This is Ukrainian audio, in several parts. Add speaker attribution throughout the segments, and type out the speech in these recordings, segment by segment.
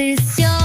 Speaker 1: atención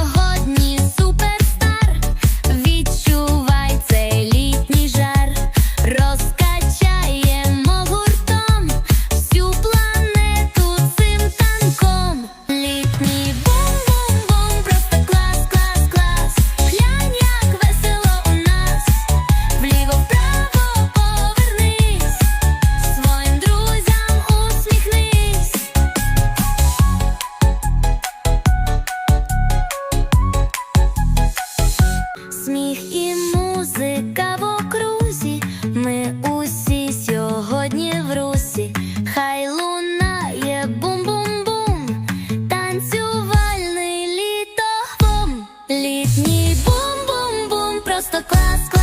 Speaker 1: Літній бум-бум-бум, просто клас.